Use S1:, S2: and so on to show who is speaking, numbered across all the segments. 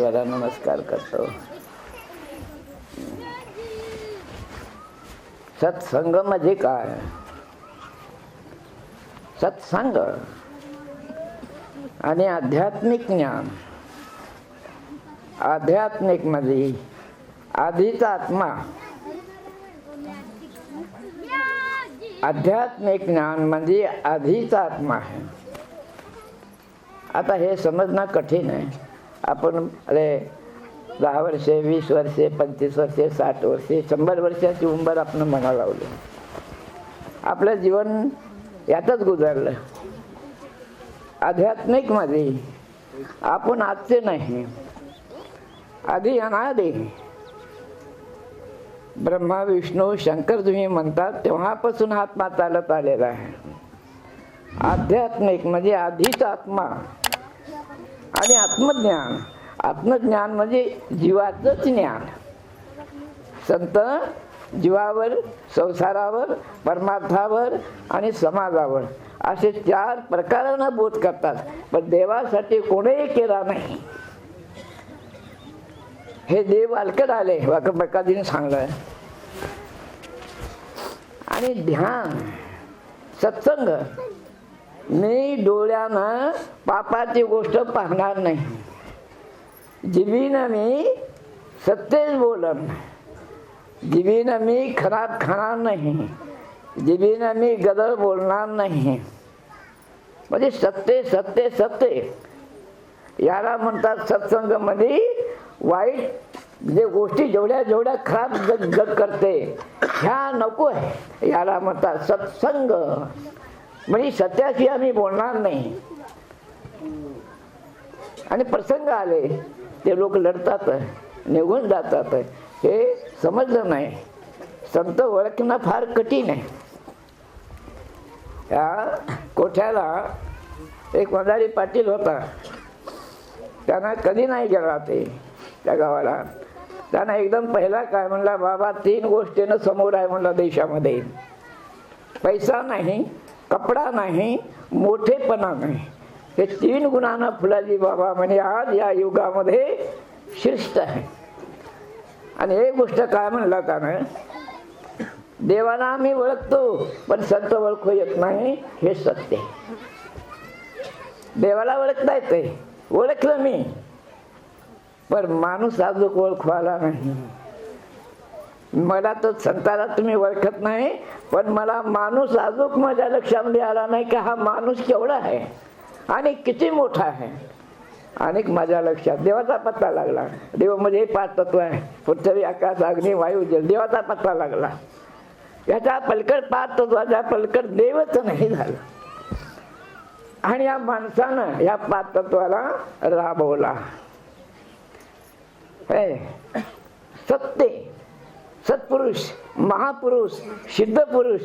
S1: देवाला नमस्कार करतो. सत्संग म्हणजे काय? सत्संग आणि आध्यात्मिक ज्ञान. आध्यात्मिक म्हणजे आधीचा आत्मा. आध्यात्मिक ज्ञान म्हणजे आधीचा आत्मा आहे. आता हे समजणं कठीण आहे. आपण अरे दहा वर्षे वीस वर्षे पंचवीस वर्षे साठ वर्षे शंभर वर्षाची उंबर आपण म्हणा लावली. आपलं जीवन यातच गुजरलं. आध्यात्मिकमध्ये आपण आजचे नाही. आधी अनादे. ब्रह्मा विष्णू शंकर तुम्ही म्हणतात तेव्हापासून आत्मा चालत आलेला आहे. आध्यात्मिक म्हणजे आधीच आत्मा. आणि आत्मज्ञान. आत्मज्ञान म्हणजे जीवाचंच ज्ञान. संत जीवावर संसारावर परमार्थावर आणि समाजावर असे चार प्रकारांना बोध करतात. पण देवासाठी कोणीही केला नाही. हे देव अलकड आले बकादीने सांगलं. आणि ध्यान सत्संग मी डोळ्यानं पापाची गोष्ट पाहणार नाही. जिबीनं मी सत्यच बोलन जिबीनं मी खराब खाणार नाही. जिबीनं मी गदळ बोलणार नाही. म्हणजे सत्य सत्य सत्य याला म्हणतात सत्संगमध्ये वाईट जे गोष्टी जेवढ्या जेवढ्या खराब जग जग करते ह्या नको आहे. याला म्हणतात सत्संग. म्हणजे सत्याशी आम्ही बोलणार नाही. आणि प्रसंग आले ते लोक लढतात निघून जातात. हे समजलं नाही. संत ओळखणं फार कठीण आहे. या कोठ्याला एक मदारी पाटील होता. त्यांना कधी नाही गेला ते त्या गावाला. त्यांना एकदम पहिला काय म्हणला बाबा तीन गोष्टीनं समोर आहे म्हणला देशामध्ये. पैसा नाही कपडा नाही मोठेपणा नाही. हे तीन गुणांना फुलाजी बाबा म्हणजे आज या युगामध्ये शिस्त आहे. आणि एक गोष्ट काय म्हणला त्यानं? देवाला आम्ही ओळखतो पण संत ओळखू येत नाही हे सत्य देवाला ओळखता येते ओळखलं मी. पण माणूस अजून ओळखवाला नाही. मला तर संताला तुम्ही ओळखत नाही पण मला माणूस अजून माझ्या लक्षामध्ये आला नाही की हा माणूस केवढा आहे आणि किती मोठा आहे. आणि माझ्या लक्षात देवाचा पत्ता लागला. देवामध्ये म्हणजे पाच तत्व आहे. पृथ्वी आकाश अग्नी वायू जल देवाचा पत्ता लागला. याचा पलकड पाच तत्वाचा पलकड देवच नाही झालं. आणि या माणसानं या पाच तत्वाला राबवला. सत्य. सत्पुरुष महापुरुष सिद्ध पुरुष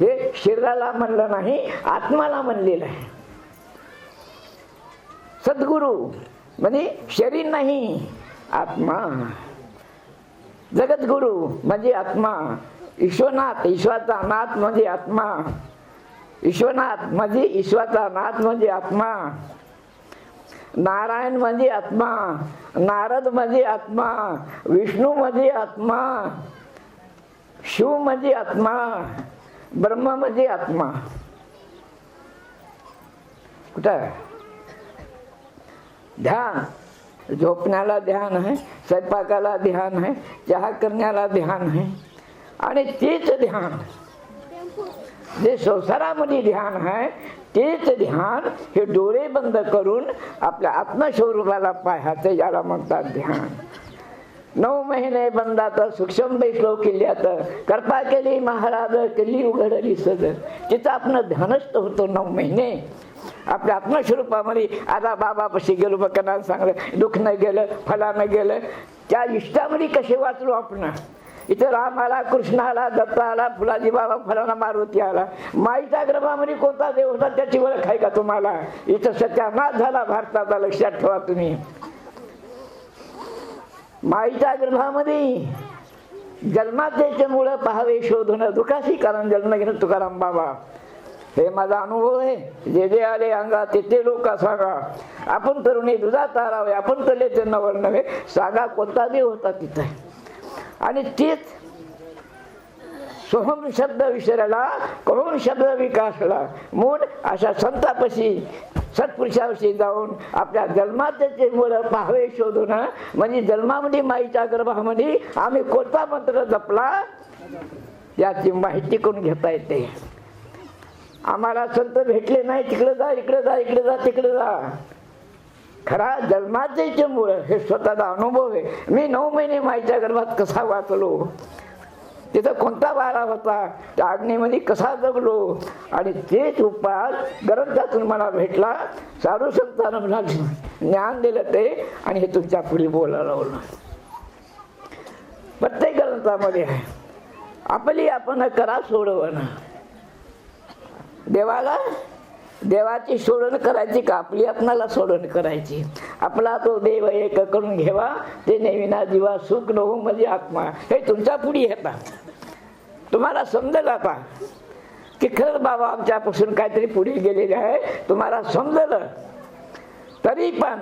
S1: हे शरीराला म्हणलं नाही आत्माला म्हणलेलं आहे. सद्गुरु म्हणजे शरीर नाही आत्मा. जगद्गुरु म्हणजे आत्मा. ईश्वनाथ ईश्वराचा नाथ म्हणजे आत्मा. ईश्वनाथ म्हणजे ईश्वराचा नाथ म्हणजे आत्मा. नारायण म्हणजे आत्मा नारद म्हणजे आत्मा विष्णू म्हणजे आत्मा शिव म्हणजे आत्मा ब्रह्म म्हणजे आत्मा. कुठं ध्यान. झोपण्याला ध्यान आहे स्वयंपाकाला ध्यान आहे चहा करण्याला ध्यान आहे आणि तेच ध्यान. जे संसारामध्ये ध्यान आहे तेच ध्यान हे डोळे बंद करून आपल्या आत्मस्वरूपाला पाहायचं याला म्हणतात ध्यान. नऊ महिने बंदात सूक्ष्म बैठलो किल्ल्यात करता केली महाराज केली उघडली सद. तिथं आपण ध्यानस्थ होतो नऊ महिने. आपल्या आत्मस्वरूपामध्ये आता बाबापाशी गेलो बघ सांगलं दुखणं गेलं फलानं गेलं. त्या इष्टामध्ये कसे वाचलो आपण? इथं राम आला कृष्ण आला दत्त आला फुलाजी बाबा फलाना मारुती आला. माईच्या गर्भामध्ये कोणता देव होता त्याची ओळख आहे का तुम्हाला? इथं सत्यानाश झाला भारताचा लक्षात ठेवा तुम्ही. माईच्या गर्भामध्ये जन्माचे मुळे पहावे शोधून दुखाशी कारण जन्म घेणं तुकाराम बाबा. हे माझा अनुभव आहे. जे जे आले अंगा ते ते लोक सांगा. आपण तरुणी दुधात तारावे आपण तले ते नवल नव्हे सांगा कोणता देव होता तिथे? आणि तीच सोहम शब्द विसरला कहून शब्द विकासला. मूळ अशा संतापशी सत्पुरुषाविषयी जाऊन आपल्या जन्माचे मुलं पाहावे शोधून म्हणजे जन्मामध्ये माईच्या गर्भामध्ये आम्ही कोणता मंत्र जपला? याची माहिती करून घेता येते. आम्हाला संत भेटले नाही तिकडे जा इकडे जा इकडे जा तिकडे जा. खरा जन्माचे मुळ हे स्वतःचा अनुभव आहे. मी नऊ महिने माईच्या गर्भात कसा वाचलो? तिथं कोणता वारा होता? त्या अग्नीमध्ये कसा जगलो? आणि तेच उपाय ग्रंथातून मला भेटला साधू संतांना मला ज्ञान दिलं ते आणि हे तुमच्यापुढे बोलायला लावलं. प्रत्येक ग्रंथामध्ये आहे. आपली आपण करा सोडवणं. देवाला देवाची सोडण करायची का? आपली आपणाला सोडण करायची. आपला तो देव एक करून घेवा. ते नेविना जीवा सुख नको म्हणजे आत्मा. हे तुमच्यापुढे येतात तुम्हाला समजेल आता की खरंच बाबा आमच्यापासून काहीतरी पुढे गेलेले आहे. तुम्हाला समजलं. तरी पण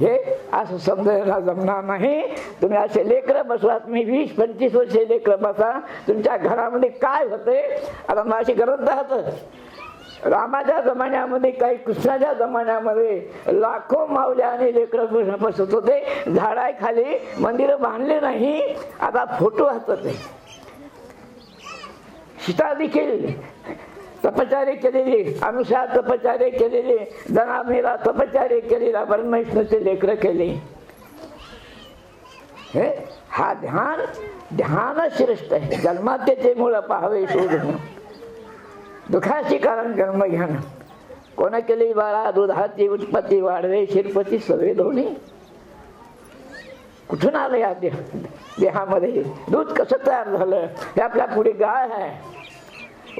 S1: हे असं समजायला जमणार नाही. तुम्ही असे लेकरं बसवा तुम्ही वीस पंचवीस वर्षे लेकरं बसा. तुमच्या घरामध्ये काय होते आता माझी गरज राहतं रामाच्या जमान्यामध्ये काही कृष्णाच्या जमान्यामध्ये लाखो मावल्या आणि लेकरं बसत होते. झाडाखाली मंदिरं बांधले नाही. आता फोटो हातात आहे. सीता देखील तपचारे केलेली अनुसार तपचारे केलेले जनामेला तपचारे केलेला परमेश्वरचे लेकर केले. हे हा ध्यान ध्यान श्रेष्ठ आहे जन्मातेचे मुळ पाहावे शोधणं दुखाचे कारण जन्म घेणं. कोणा केली बाळा दुधाची उत्पत्ती वाढवे शिरपती सवे दोन्ही? कुठून आलं या देह देहामध्ये? दूध कसं तयार झालं? हे आपल्या पुढे गाय आहे.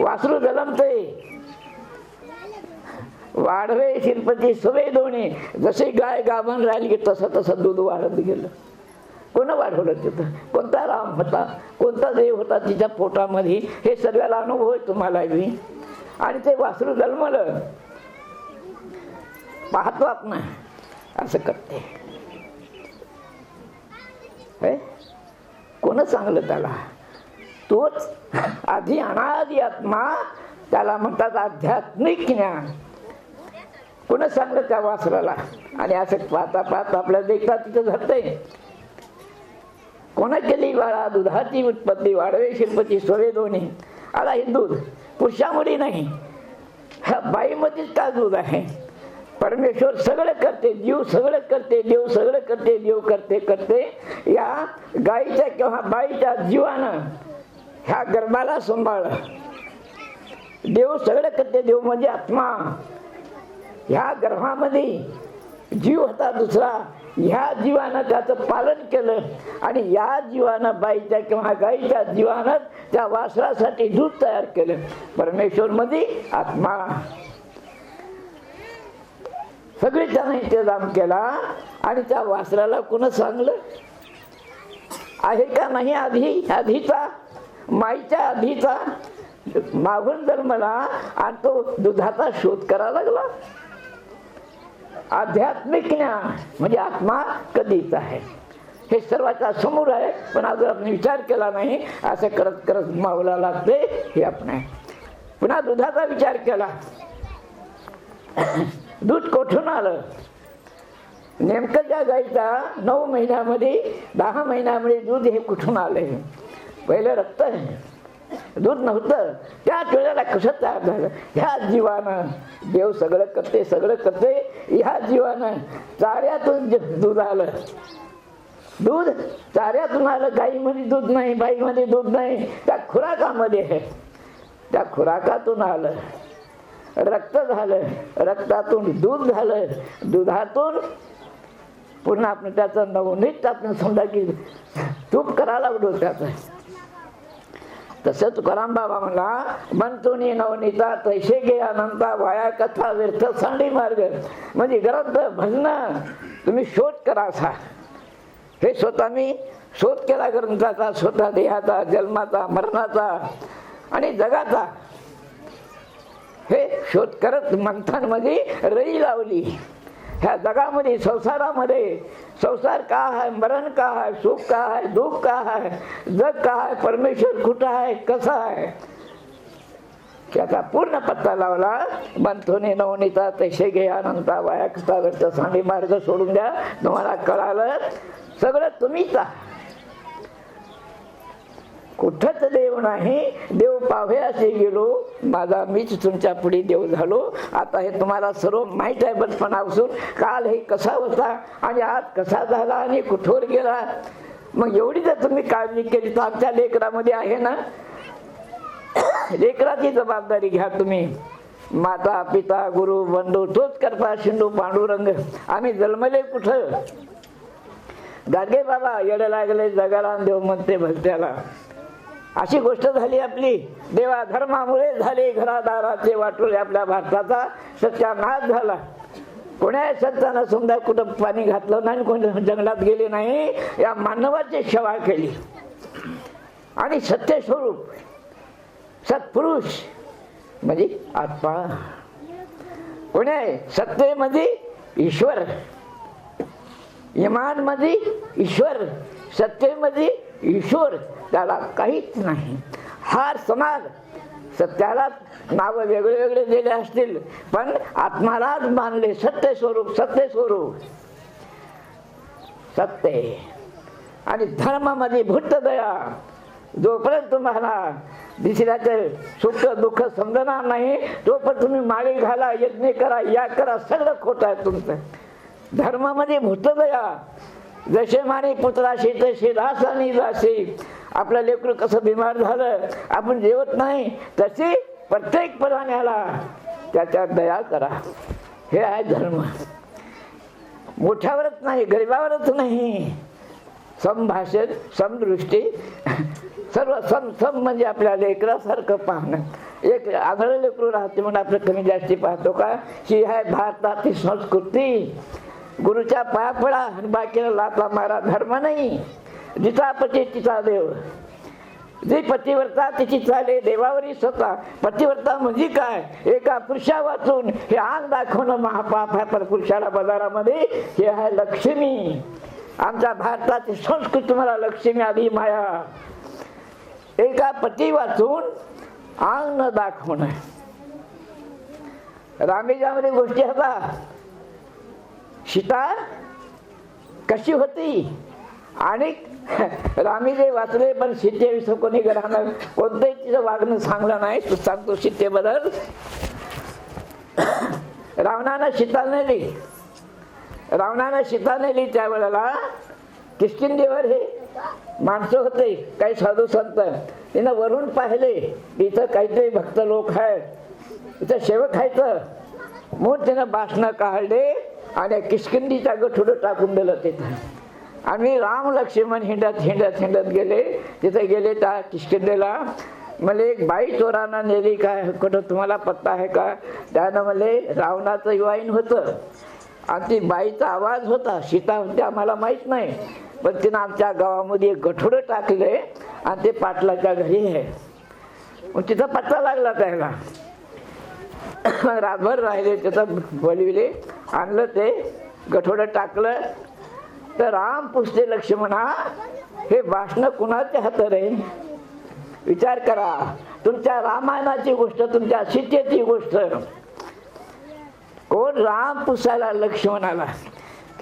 S1: वासरू जलमते वाढवे शिरपती सवे दोन्ही. जसे गाय गाभण राहिली तसं तसं दूध वाढत गेलं. कोण वाढवलं तिथं? कोणता राम होता? कोणता देव होता तिच्या पोटामध्ये? हे सगळ्याला अनुभव आहे तुम्हाला बी. आणि ते वासरू जन्मलं. पाहतो आपण असं करते. कोण चांगलं त्याला? तोच आधी अनादी आत्मा त्याला म्हणतात आध्यात्मिक ज्ञान. कोण सांगलं त्या वासराला? आणि असं पाहता पाहता आपल्याला देखता तिथं धरतंय कोणा केली बाळा? दुधाची उत्पत्ती वाढवे शिल्पची सोवे दोन्ही. आला हे दूध पुरुषामुळे नाही. हा बाईमध्येच का दूध आहे? परमेश्वर सगळं करते जीव सगळं करते देव सगळं करते देव करते करते. या गाईच्या किंवा बाईच्या जीवानं ह्या गर्भाला सांभाळ. देव सगळं करते देव म्हणजे आत्मा. ह्या गर्भामध्ये जीव होता दुसरा. ह्या जीवानं त्याचं पालन केलं आणि या जीवानं बाईच्या किंवा गाईच्या जीवानं त्या वासरासाठी दूध तयार केलं. परमेश्वर मध्ये आत्मा. सगळे त्यानं इंतजाम केला आणि त्या वासराला कुणा सांगलं? आहे का नाही आधी? आधीचा? माईच्या आधीचा? मागून जन्मला आणि तो दुधाचा शोध करावा लागला. आध्यात्मिक ज्ञान म्हणजे आत्मा कधीच आहे. हे सर्वाच्या समोर आहे पण अजून आपण विचार केला नाही असं करत करत मावला लागते हे आपण पुन्हा दुधाचा विचार केला. दूध कोठून आलं? नेमकं ज्या गाईचा नऊ महिन्यामध्ये दहा महिन्यामध्ये दूध हे कुठून आलं पहिलं रक्त आहे. दूध नव्हतं. त्याच वेळेला कसं तयार झालं? ह्या जीवानं देव सगळं करते सगळं करते ह्या जीवानं चाऱ्यातून दूध आलं. दूध चाऱ्यातून आलं गाईमध्ये दूध नाही बाईमध्ये दूध नाही त्या खुराकामध्ये. आहे त्या खुराकातून आलं. रक्त झालं रक्तातून दूध झालं. दुधातून पुन्हा आपण त्याचं नवनीत आपण समजा की तूप करायला लागलो त्याचं. तसं तुकाराम बाबा म्हणला म्हणतोनी नवनीता तैसे घे अनंता वाया कथा व्यर्थ सांडी मार्ग. म्हणजे ग्रंथ भजन तुम्ही शोध करा असा. हे स्वतः मी शोध केला ग्रंथाचा स्वतः देहाचा जन्माचा मरणाचा आणि जगाचा. हे शोध करत मंथांमध्ये रई लावली. ह्या जगामध्ये संसारामध्ये संसार का आहे मरण का आहे सुख का आहे दुःख का आहे जग का आहे परमेश्वर कुठं आहे कसा आहे? त्याचा पूर्ण पत्ता लावला. मंथोने नवनीता तसे घे अनंता वाया कथागरचा सांडी मार्ग सोडून द्या. तुम्हाला कळालं. सगळं तुम्हीच आहात कुठंच देव नाही. देव पावे असे गेलो. माझा मीच तुमच्यापुढे देव झालो. आता हे तुम्हाला सर्व माहीत आहे बचपणापासून काल हे कसा होता आणि आज कसा झाला आणि कुठवर गेला. मग एवढी जर तुम्ही काळजी केली तर आमच्या लेकरामध्ये आहे ना? लेकराची जबाबदारी घ्या तुम्ही. माता पिता गुरु बंधू तोच करता शिंदू पांडुरंग. आम्ही जन्मले कुठं? गाडगे बाबा येडे लागले जगाला देव म्हणते भक्त्याला अशी गोष्ट झाली आपली. देवा धर्मामुळे झाले घरादाराचे वाटोळे आपल्या भारताचा. सत्यानाश झाला. कोण्या संतांना समजा कुठं पाणी घातलं नाही कोणी जंगलात गेले नाही या मानवाची सेवा केली. आणि सत्य स्वरूप सत्पुरुष म्हणजे आत्मा. कोण आहे सत्तेमध्ये ईश्वर. इमानमध्ये ईश्वर. सत्तेमध्ये ईश्वर त्याला काहीच नाही. हा समाज सत्यालाच नाव वेगळे वेगळे दिले असतील पण आत्मालाच मानले सत्य स्वरूप सत्य स्वरूप. सत्य. आणि धर्मामध्ये भूत दया. जोपर्यंत तुम्हाला दुसऱ्याचे सुख दुःख समजणार नाही तोपर्यंत तुम्ही मागे घाला यज्ञ करा या करा सगळं खोट आहे तुमचं. धर्मामध्ये भूतदया जसे माने पुत्राशी तसे दास आणि दासी आपलं लेकरू कसं बिमार झालं आपण जेवत नाही तशी प्रत्येक प्राण्याला त्याच्यात दया करा. हे आहे धर्म. मोठ्यावरच नाही गरिबावरच नाही. समभाषण समदृष्टी सर्व सम सम म्हणजे आपल्या लेकरासारखं पाहणं. एक आंधळ लेकरू राहते म्हणून आपलं कमी जास्ती पाहतो का? ही आहे भारताची संस्कृती. गुरुच्या पाया पडा आणि बाकीला लाथा मारा धर्म नाही. जिचा पती तिचा देव. जी पतिव्रता तिची चाले देवावरी स्वतः. पतिव्रता म्हणजे काय? एका पुरुषा वाचून हे आग दाखवणं महापाप आहे पण पुरुषाला बाजारामध्ये हे आहे लक्ष्मी. आमच्या भारताची संस्कृती मला लक्ष्मी आली माया. एका पती वाचून आंग न दाखवणं रामेजामध्ये गोष्टी होता सीता कशी होती? आणि रामीले वाचले पण सीतेविषयी कोणी घरानं कोणतंही तिचं वागणं सांगलं नाही. तू सांगतो सीतेबद्दल रावणानं सीता नेली. रावणानं सीता नेली त्यावेळेला किष्किंदेवर हे माणसं होते काही साधू संत. तिनं वरून पाहिले इथं काहीतरी भक्त लोक आहेत. इथं शेवक खायचं म्हणून तिनं भाषणं काढले. आणि किशकिंडीच्या गठुडं टाकून दिलं तिथं. आम्ही राम लक्ष्मण हिंडत हिंडत हिंडत गेले. तिथे गेले त्या किशकिंडेला मला एक बाई चोरांना नेली काय? कुठं तुम्हाला पत्ता आहे का? त्यानं मला रावणाचं वाईन होतं. आणि ती बाईचा आवाज होता. सीता होते आम्हाला माहीत नाही. पण तिनं आमच्या गावामध्ये एक गठुडं टाकले आणि ते पाटलाच्या घरी आहे. मग तिथं पत्ता लागला त्याला. रातभर राहिले त्याचं बोलविले आणलं ते गठोडं टाकलं. तर राम पुसते लक्ष्मणा हे भाषण कुणाच्या हातात आहे? विचार करा. तुमच्या रामायणाची गोष्ट तुमच्या सीतेची गोष्ट. कोण राम पुसायला लक्ष्मणाला?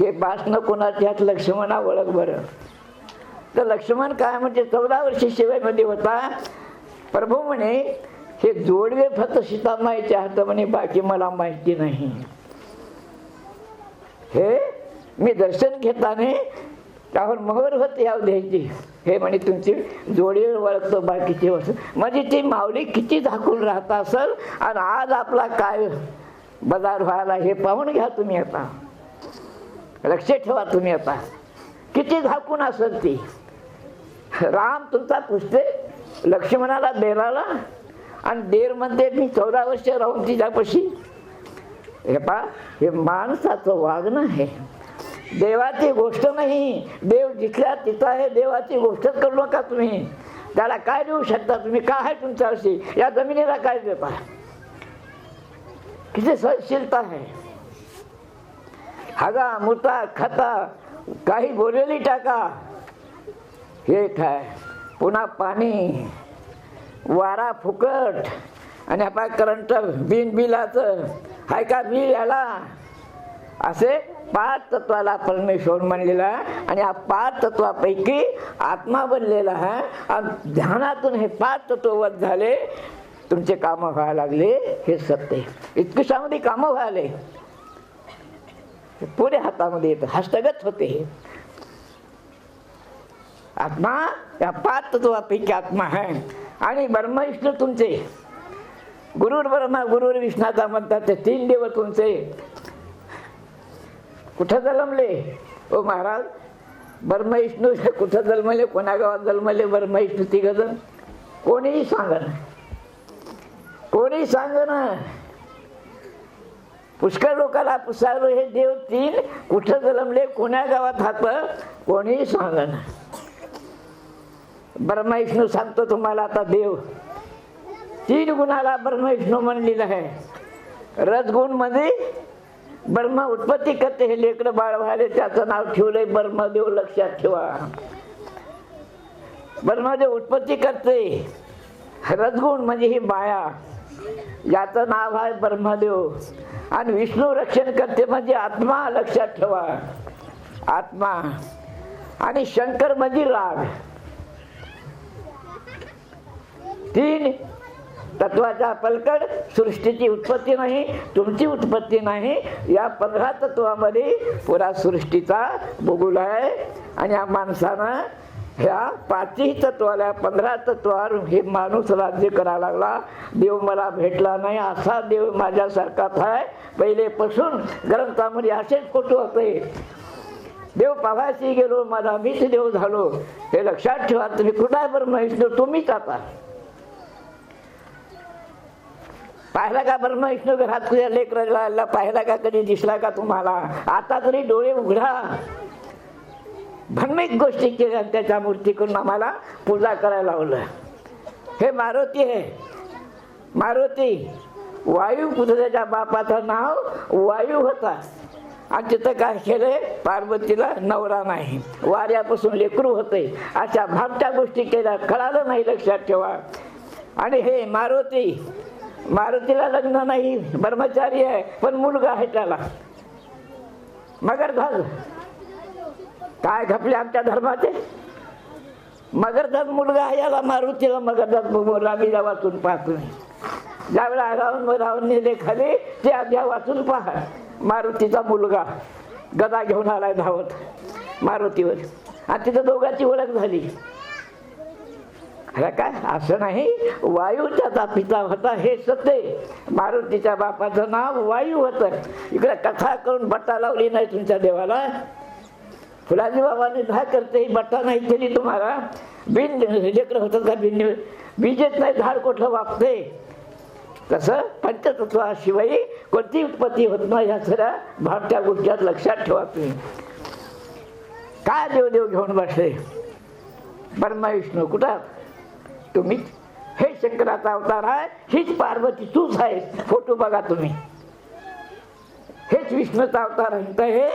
S1: हे भाषण कोणाच्या हात? लक्ष्मणा ओळख बरं. तर लक्ष्मण काय म्हणजे चौदा वर्षी शिवायमध्ये होता. प्रभू म्हणे हे जोडवे फक्त सीतामाईच्या हात म्हणे बाकी मला माहिती नाही. हे मी दर्शन घेताना त्यावर मोहर होत याव द्यायची. हे म्हणे तुमची जोडी ओळखतो बाकीची वस्तू म्हणजे ती माऊली किती झाकून राहत असेल आणि आज आपला काय बाजार व्हायला हे पाहून घ्या तुम्ही आता. लक्ष ठेवा तुम्ही आता. किती झाकून असेल ती. राम तुमचा पुसते लक्ष्मणाला देराला आणि देर मी चौदा वर्ष राहून तिच्यापाशी. हे पा हे माणसाचं वागणं आहे. देवाची गोष्ट नाही. देव जिथल्या तिथं आहे देवाची गोष्टच करू नका तुम्ही. त्याला काय देऊ शकता तुम्ही? काय आहे तुमच्याशी या जमिनीला काय देता किती सहनशीलता आहे. हागा मुता खाता काही बोलेली टाका. हे काय? पुन्हा पाणी. वारा फुकट. आणि आपण करंट बिन बिलाचं. हाय का बिल याला? असे पाच तत्वाला परमेश्वर म्हणलेला आहे. आणि या पाच तत्वापैकी आत्मा बनलेला आहे. आणि ध्यानातून हे पाच तत्ववत झाले. तुमचे कामं व्हायला लागले. हे सत्य इतकुशामध्ये कामं व्हायले. पुढे हातामध्ये येत. हस्तगत होते. आत्मा या पाच तत्वापैकी आत्मा आहे. आणि ब्रह्मविष्णू तुमचे. गुरुर ब्रह्मा गुरुर विष्णाचा म्हणतात ते तीन देव तुमचे. कुठं जन्मले? ओ महाराज ब्रह्मविष्णू कुठं जन्मले? कोणा गावात जन्मले? ब्रह्मविष्णू तिघ जण? कोणीही सांग कोणी सांग ना पुष्कळ लोकाला पुसारो हे देव तीन कुठं जन्मले? कोण्या गावात हात कोणीही सांग ब्रह्मविष्णू सांगतो तुम्हाला आता देव. तीन गुणाला ब्रह्मविष्णू म्हणलेलं आहे. रजगुणमध्ये ब्रह्म उत्पत्ती करते हे लेकडं बाळ व्हायले त्याचं नाव ठेवलंय ब्रह्मदेव लक्षात ठेवा. ब्रह्मदेव उत्पत्ती करते. रजगुण म्हणजे ही माया. याचं नाव आहे ब्रह्मदेव. आणि विष्णू रक्षण करते म्हणजे आत्मा लक्षात ठेवा. आत्मा. आणि शंकर म्हणजे राग. तीन तत्वाचा पलकड सृष्टीची उत्पत्ती नाही तुमची उत्पत्ती नाही. या पंधरा तत्वामध्ये पुरा सृष्टीचा भूगोल आहे. आणि या माणसानं ह्या पाचही तत्वाला पंधरा तत्वावर हे माणूस राज्य करायला लागला. देव मला भेटला नाही असा देव माझ्यासारखाच आहे. पहिलेपासून ग्रंथामध्ये असेच फोटो होते? देव पाहायची गेलो माझा मीच देव झालो. हे लक्षात ठेवा तुम्ही कुठं बरं ब्रह्मविष्णू तुम्हीच आता. पाहिला का ब्रह्मविष्णू घरात तुझ्या लेकराला पाहिला का कधी दिसला का तुम्हाला? आता तरी डोळे उघडा. भन्मिक गोष्टी केल्या त्याच्या मूर्ती करून आम्हाला पूजा करायला लावलं. हे मारुती आहे. मारुती वायू पुत्राच्या बापाचं नाव वायू होता. आणि तिथं काय केलंय? पार्वतीला नवरा नाही. वाऱ्यापासून लेकरू होते. अशा भागच्या गोष्टी केल्या. कळालं नाही लक्षात ठेवा. आणि हे मारुती मारुतीला लग्न नाही ब्रह्मचारी आहे पण मुलगा आहे त्याला. मगर मगरध्वज काय घपले आमच्या धर्माचे? मगरध्वज मुलगा आहे याला मारुतीला मगरध्वज बघून रामीला वाचून पाहतो ज्यावेळेला राहून राहून नेले खाली ते अध्या वाचून पहा. मारुतीचा मुलगा गदा घेऊन आलाय धावत मारुतीवर. आणि तिथं दोघांची ओळख झाली. अरे काय असं नाही. वायू त्याचा पिता होता हे सत्य मारुतीच्या बापाचं नाव वायू होतं. इकडे कथा करून बट्टा लावली नाही तुमच्या देवाला. फुलाजी बाबाने दहा करते ही बट्टा नाही केली तुम्हाला. बिन लेकर होतं का बिन? बीजेत नाही झाड कुठलं वागते? तसं पंचतत्वाशिवाय कोणती उत्पत्ती होत नाही ह्या सगळ्या भारत्या गोष्टीत लक्षात ठेवा तुम्ही. काय देवदेव घेऊन बसले? ब्रह्मा विष्णू कुठं? तुम्ही. हे शंकराचा अवतार आहे हीच पार्वती तूच आहे फोटो बघा तुम्ही. हेच विष्णूचा अवतार आहे तर हे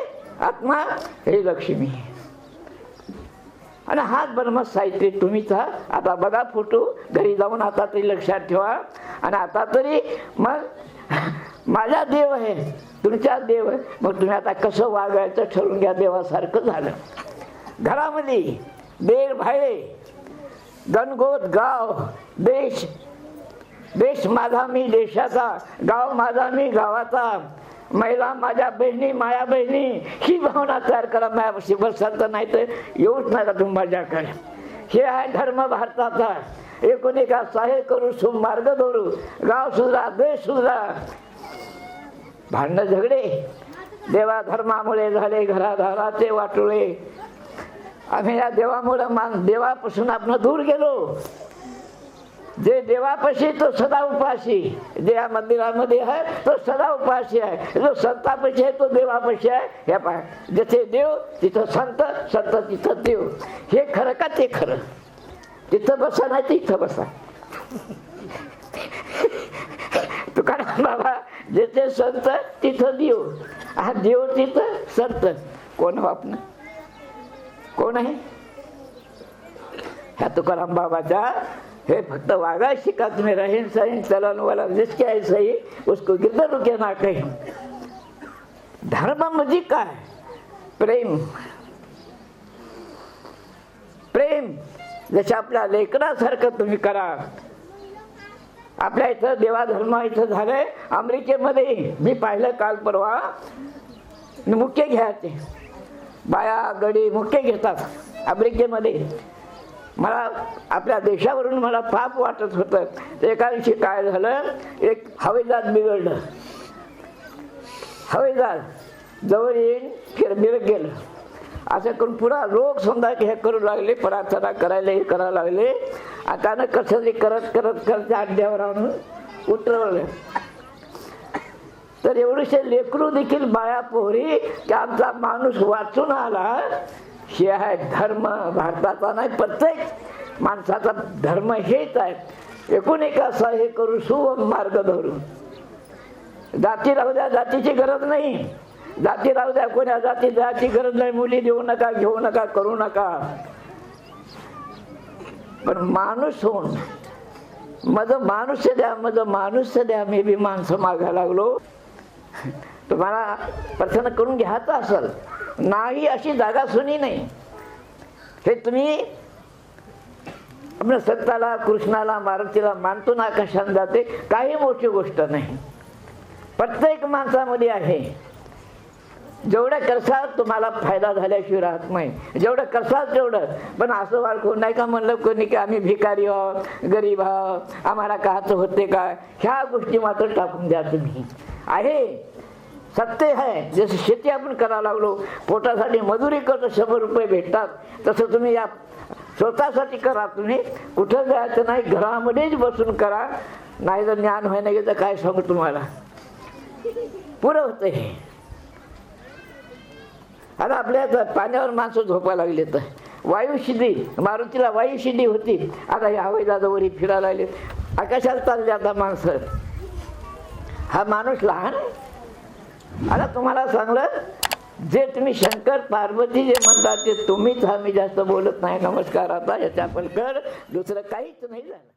S1: आत्मा हे लक्ष्मी. आणि हाच ब्रह्म साहित्य तुम्हीच. आता बघा फोटो घरी जाऊन आता तरी लक्षात ठेवा. आणि आता तरी मग माझा देव आहे तुमचा देव आहे. मग तुम्ही आता कसं वागायचं ठरवून घ्या देवासारखं झालं. घरामध्ये देर भाळे गणगोत गाव देश देश माझा मी देशाचा गाव माझा मी गावाचा. महिला माझ्या बहिणी माया बहिणी ही भावना तयार करा. माझ्या शिवसंत नाही तर येऊच नका तुम्ही माझ्याकडे. हे आहे धर्म भारताचा. एकोणिका सहाय्य करू सुमार्ग धरू. गाव सुधरा देश सुधरा. भांडण झगडे. देवा धर्मामुळे झाले घराधाराचे वाटुळे. आम्ही या देवामुळं मान देवापासून आपण दूर गेलो. जे देवापाशी तो सदा उपाशी. जे या मंदिरामध्ये आहे तो सदा उपाशी आहे. जो संतापाशी आहे तो देवापाशी आहे. हे पहा जसे देव तिथं संत संत तिथं देव. हे खरं का ते खरं? तिथं बसा नाही तिथं बसा. तुकाराम बाबा जिथे संत तिथं देव. हा देव तिथं संत. कोण हो कोण आहे? ह्या तुकाराम बाबाचा? हे फक्त वागा शिका तुम्ही रहेन सहीन चलन वाला जिसके आहे सही उसको गिरदर रुके ना काही. धर्म म्हणजे काय? प्रेम. प्रेम. जसे आपल्या लेकरासारखं तुम्ही करा. आपल्या इथं देवाधर्म इथं झालंय अमेरिकेमध्ये. मी पाहिलं काल परवा. मुख्य घ्यायचे बाया गडी मुख्य घेतात अमेरिकेमध्ये. मला आपल्या देशावरून मला पाप वाटत होतं. एका दिवशी काय झालं? एक हवेजात बिघडलं. हवेजात जवळ येईन फिर बिरक गेलं असं करून पुरा रोग समजा हे करू लागले प्रार्थना करायला हे करायला लागले. अचानक कसं करत करत करत अड्ड्यावर आणून उतरवलं. तर एवढेसे लेकरू देखील बाया पोहरी की आमचा माणूस वाचून आला हे आहे धर्म. भारताचा नाही प्रत्येक माणसाचा धर्म हेच आहे. एकूण एक असा हे करू सुव मार्ग धरून जाती राहू द्या जातीची गरज नाही. जाती राहू द्या कोण्या जाती जाती गरज नाही. मुली देऊ नका घेऊ नका करू नका. पण माणूस होऊन माझं माणूस द्या माझं माणूस द्या मी बी माणसं मागायला लागलो. तुम्हाला प्रसन्न करून घ्यायचं असेल नाही अशी जागा सुनी नाही. हे तुम्ही आपल्या सत्ताला कृष्णाला मारुतीला मानतो ना जाते काही मोठी गोष्ट नाही. प्रत्येक माणसामध्ये आहे. जेवढं करसाल तुम्हाला फायदा झाल्याशिवाय राहत नाही. जेवढं करसाल तेवढं. पण असं वाळखू नाही का म्हणलं कोणी की आम्ही भिकारी आहोत गरीब आहोत आम्हाला काच होते काय? ह्या गोष्टी मात्र टाकून द्या तुम्ही. आहे. सत्य आहे. जसं शेती आपण करायला लागलो पोटासाठी मजुरी करतो शंभर रुपये भेटतात तसं तुम्ही या स्वतःसाठी करा तुम्ही. कुठं जायचं नाही घरामध्येच बसून करा. नाही तर ज्ञान व्हाय नाही तर काय सांगू तुम्हाला? पुरं होतं हे आता आपल्या पाण्यावर माणसं झोपायला लागले तर वायुशिडी मारुतीला वायुशिडी होती. आता या हवेदादावरी फिरायला लागले आकाशाला चालले आता माणसं. हा माणूस लहान आहे. आता तुम्हाला सांगलं जे तुम्ही शंकर पार्वती जे म्हणतात ते तुम्हीच हा मी जास्त बोलत नाही. नमस्कार आता याच्या पलकर दुसरं काहीच नाही झालं.